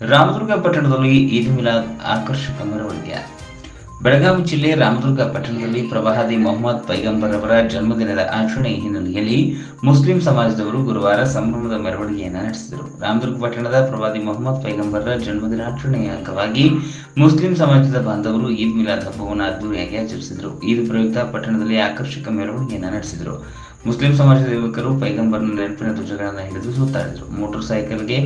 ರಾಮದುರ್ಗ ಪಟ್ಟಣದಲ್ಲಿ ಈದ್ ಮಿಲಾದ್ ಆಕರ್ಷಕ ಮೆರವಣಿಗೆ. ಬೆಳಗಾವಿ ಜಿಲ್ಲೆ ರಾಮದುರ್ಗ ಪಟ್ಟಣದಲ್ಲಿ ಪ್ರವಾದಿ ಮೊಹಮ್ಮದ್ ಪೈಗಂಬರ್ ಅವರ ಜನ್ಮದಿನದ ಆಚರಣೆ ಹಿನ್ನೆಲೆಯಲ್ಲಿ ಮುಸ್ಲಿಂ ಸಮಾಜದವರು ಗುರುವಾರ ಸಂಭ್ರಮದ ಮೆರವಣಿಗೆಯನ್ನು ನಡೆಸಿದರು. ರಾಮದುರ್ಗ ಪಟ್ಟಣದ ಪ್ರವಾದಿ ಮೊಹಮ್ಮದ್ ಪೈಗಂಬರ್ರ ಜನ್ಮದಿನಾಚರಣೆಯ ಅಂಗವಾಗಿ ಮುಸ್ಲಿಂ ಸಮಾಜದ ಬಾಂಧವರು ಈದ್ ಮಿಲಾದ್ ಹಬ್ಬವನ್ನು ಅದ್ದೂರಿಯಾಗಿ ಆಚರಿಸಿದರು. ಈದ್ ಪ್ರಯುಕ್ತ ಪಟ್ಟಣದಲ್ಲಿ ಆಕರ್ಷಕ ಮೆರವಣಿಗೆಯನ್ನು ನಡೆಸಿದರು. ಮುಸ್ಲಿಂ ಸಮಾಜದ ಯುವಕರು ಪೈಗಂಬರ್ನ ನೆನಪಿನ ಧ್ವಜಗಳನ್ನು ಹಿಡಿದು ಸುತ್ತಾಡಿದರು. ಮೋಟಾರ್ ಸೈಕಲ್ಗೆ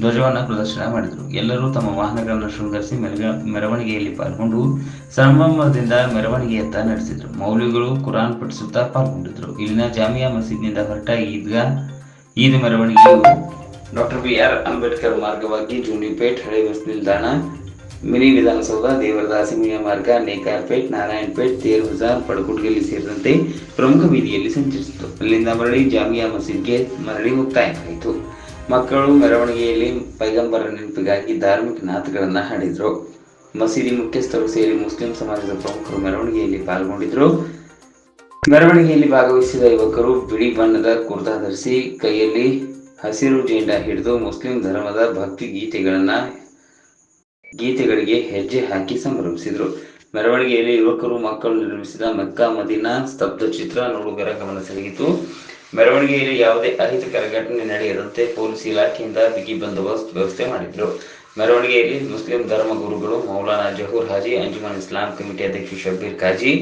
ಧ್ವಜವನ್ನು ಪ್ರದರ್ಶನ ಮಾಡಿದರು. ಎಲ್ಲರೂ ತಮ್ಮ ವಾಹನಗಳನ್ನು ಶೃಂಗರಿಸಿ ಮೆರವಣಿಗೆಯಲ್ಲಿ ಪಾಲ್ಗೊಂಡು ಸಂಭ್ರಮದಿಂದ ಮೆರವಣಿಗೆಯತ್ತ ನಡೆಸಿದರು. ಮೌಲ್ಯಗಳು ಕುರಾನ್ ಪಠಿಸುತ್ತಾ ಪಾಲ್ಗೊಂಡಿದ್ದರು ಇಲ್ಲಿನ ಜಾಮಿಯಾ ಮಸೀದ್ನಿಂದ ಹೊರಟ ಈದ್ಗಾ, ಈದ್ ಮೆರವಣಿಗೆಯು ಡಾಕ್ಟರ್ ಬಿ ಆರ್ ಅಂಬೇಡ್ಕರ್ ಮಾರ್ಗವಾಗಿ ಜೂನಿಪೇಟ್ ಹಳೆ ಬಸ್ ನಿಲ್ದಾಣ, ಮಿನಿ ವಿಧಾನಸೌಧ, ದೇವರದಾಸಿ ಮಿಯ ಮಾರ್ಗ, ನೇಕಾರ್ಪೇಟ್, ನಾರಾಯಣಪೇಟ್, ತೇರ್ ಬಜಾರ್ ಪಡಗುಡ್ಗಲ್ಲಿ ಸೇರಿದಂತೆ ಪ್ರಮುಖ ಬೀದಿಯಲ್ಲಿ ಸಂಚರಿಸಿತು. ಅಲ್ಲಿಂದ ಮರಳಿ ಜಾಮಿಯಾ ಮಸೀದ್ಗೆ ಮರಳಿ ಮುಕ್ತಾಯವಾಯಿತು ಮಕ್ಕಳು ಮೆರವಣಿಗೆಯಲ್ಲಿ ಪೈಗಂಬರ ನೆನಪಿಗಾಗಿ ಧಾರ್ಮಿಕ ನಾಥಗಳನ್ನು ಹಾಡಿದರು. ಮಸೀದಿ ಮುಖ್ಯಸ್ಥರು ಸೇರಿ ಮುಸ್ಲಿಂ ಸಮಾಜದ ಪ್ರಮುಖರು ಮೆರವಣಿಗೆಯಲ್ಲಿ ಪಾಲ್ಗೊಂಡಿದ್ರು. ಮೆರವಣಿಗೆಯಲ್ಲಿ ಭಾಗವಹಿಸಿದ ಯುವಕರು ಬಿಳಿ ಬಣ್ಣದ ಕುರ್ತಾ ಧರಿಸಿ ಕೈಯಲ್ಲಿ ಹಸಿರು ಜೆಂಡಾ ಹಿಡಿದು ಮುಸ್ಲಿಂ ಧರ್ಮದ ಭಕ್ತಿ ಗೀತೆಗಳನ್ನ, ಗೀತೆಗಳಿಗೆ ಹೆಜ್ಜೆ ಹಾಕಿ ಸಂಭ್ರಮಿಸಿದರು. ಮೆರವಣಿಗೆಯಲ್ಲಿ ಯುವಕರು ಮಕ್ಕಳು ನಿರ್ಮಿಸಿದ ಮೆಕ್ಕಾ ಮದೀನಾ ಸ್ತಬ್ಧ ಚಿತ್ರ ನೋಡುಗರ ಗಮನ ಸೆಳೆಯಿತು. ಮೆರವಣಿಗೆಯಲ್ಲಿ ಯಾವುದೇ ಅಹಿತಕರ ಘಟನೆ ನಡೆಯದಂತೆ ಪೊಲೀಸ್ ಇಲಾಖೆಯಿಂದ ಬಿಗಿ ಬಂದೋಬಸ್ತ್ ವ್ಯವಸ್ಥೆ ಮಾಡಿದ್ರು. ಮೆರವಣಿಗೆಯಲ್ಲಿ ಮುಸ್ಲಿಂ ಧರ್ಮ ಗುರುಗಳು ಮೌಲಾನಾ ಜಹೂರ್ ಹಾಜಿ, ಅಂಜುಮನ್ ಇಸ್ಲಾಂ ಕಮಿಟಿ ಅಧ್ಯಕ್ಷ ಶಬೀರ್ ಖಾಜಿ,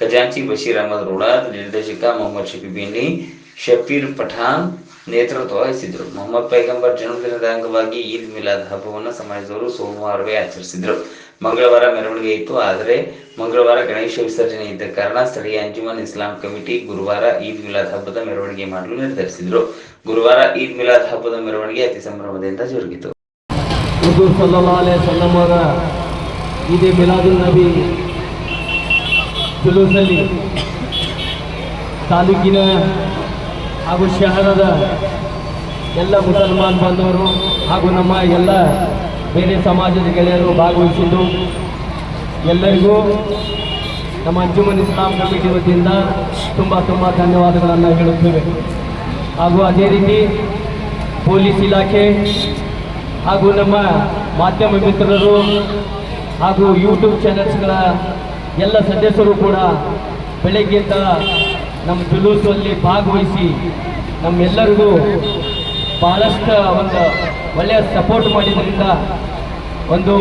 ಖಜಾಂಚಿ ಬಶೀರ್ ಅಹಮದ್ ರೋಡಾದ್ ನಿರ್ದೇಶಕ ಮೊಹಮ್ಮದ್ ಶಫಿ ಬೇನಿ, ಶಫೀರ್ ಪಠಾಣ್ ನೇತೃತ್ವ ವಹಿಸಿದ್ರು ಮೊಹಮ್ಮದ್ ಪೈಗಂಬರ್ ಜನ್ಮದಿನದ ಅಂಗವಾಗಿ ಈದ್ ಮಿಲಾದ್ ಹಬ್ಬವನ್ನು ಸಮಾಜದವರು ಸೋಮವಾರವೇ ಆಚರಿಸಿದ್ರು. ಮಂಗಳವಾರ ಮೆರವಣಿಗೆ ಇತ್ತು, ಆದರೆ ಮಂಗಳವಾರ ಗಣೇಶ ವಿಸರ್ಜನೆ ಇದ್ದ ಕಾರಣ ಸ್ಥಳೀಯ ಅಂಜುಮನ್ ಇಸ್ಲಾಂ ಕಮಿಟಿ ಗುರುವಾರ ಈದ್ ಮಿಲಾದ್ ಹಬ್ಬದ ಮೆರವಣಿಗೆ ಮಾಡಲು ನಿರ್ಧರಿಸಿದ್ರು. ಗುರುವಾರ ಈದ್ ಮಿಲಾದ್ ಹಬ್ಬದ ಮೆರವಣಿಗೆ ಅತಿ ಸಂಭ್ರಮದಿಂದ ಜರುಗಿತು. ತಾಲೂಕಿನ ಹಾಗೂ ಶಹರದ ಎಲ್ಲ ಮುಸಲ್ಮಾನ್ ಬಾಂಧವರು ಹಾಗೂ ನಮ್ಮ ಎಲ್ಲ ಬೇರೆ ಸಮಾಜದ ಗೆಳೆಯರು ಭಾಗವಹಿಸಿದ್ದು, ಎಲ್ಲರಿಗೂ ನಮ್ಮ ಅಂಜುಮನ್ ಇಸ್ಲಾಂ ಕಮಿಟಿ ವತಿಯಿಂದ ತುಂಬ ತುಂಬ ಧನ್ಯವಾದಗಳನ್ನು ಹೇಳುತ್ತೇವೆ. ಹಾಗೂ ಅದೇ ರೀತಿ ಪೊಲೀಸ್ ಇಲಾಖೆ ಹಾಗೂ ನಮ್ಮ ಮಾಧ್ಯಮ ಮಿತ್ರರು ಹಾಗೂ ಯೂಟ್ಯೂಬ್ ಚಾನೆಲ್ಸ್ಗಳ ಎಲ್ಲ ಸದಸ್ಯರು ಕೂಡ ಬೆಳಗ್ಗೆಯಿಂದ ನಮ್ಮ ಜುಲೂಸಲ್ಲಿ ಭಾಗವಹಿಸಿ ನಮ್ಮೆಲ್ಲರಿಗೂ ಬಹಳಷ್ಟು ಒಂದು ಒಳ್ಳೆಯ ಸಪೋರ್ಟ್ ಮಾಡಿದ್ದರಿಂದ ಒಂದು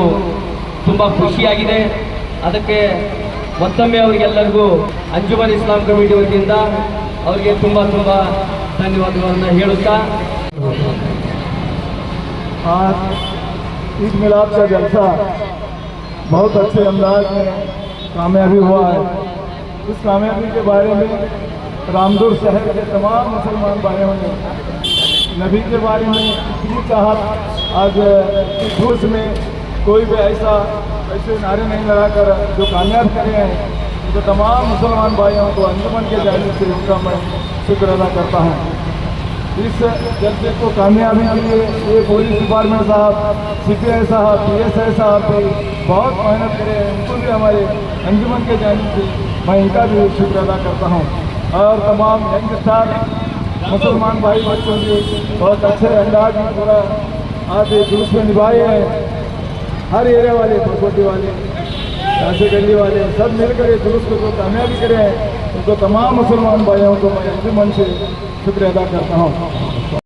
ತುಂಬ ಖುಷಿಯಾಗಿದೆ ಅದಕ್ಕೆ ಮತ್ತೊಮ್ಮೆ ಅವರಿಗೆಲ್ಲರಿಗೂ ಅಂಜುಮನ್ ಇಸ್ಲಾಂ ಕಮಿಟಿ ವತಿಯಿಂದ ಅವರಿಗೆ ತುಂಬ ತುಂಬ ಧನ್ಯವಾದಗಳನ್ನು ಹೇಳುತ್ತಾ आज ईद मिलाद का जलसा बहुत अच्छे अंदाज में कामयाबी हुआ है इस कामयाबी के बारे में रामदुर शहर के तमाम मुसलमान भाइयों ने नबी के बारे में इतनी चाहत आज धूस में कोई भी ऐसा, ऐसे नारे नहीं लगाकर जो कामयाब करे हैं तो तमाम मुसलमान भाइयों को अंजुमन के जाने से उनका मैं शुक्र अदा करता हूँ। इस जलसे को कामयाबी के लिए ये पुलिस डिपार्टमेंट साहब सी पी आई साहब पी एस आई साहब बहुत मेहनत करे हैं। उनको भी हमारे अंजुमन के जाने से मैं इनका भी शुक्र अदा करता हूँ। और तमाम यंग स्टार मुसलमान भाई बच्चों के बहुत अच्छे अंदाज में पूरा आज जुलूस में निभाए हैं। हर एरिया वाले प्रकोटी वाले ऐसे गली वाले, सब मिलकर ये जुलूस को जो कामयाबी करे। हैं उनको तमाम मुसलमान भाइयों को मैं अंजुमन से शुक्र अदा करता हूँ।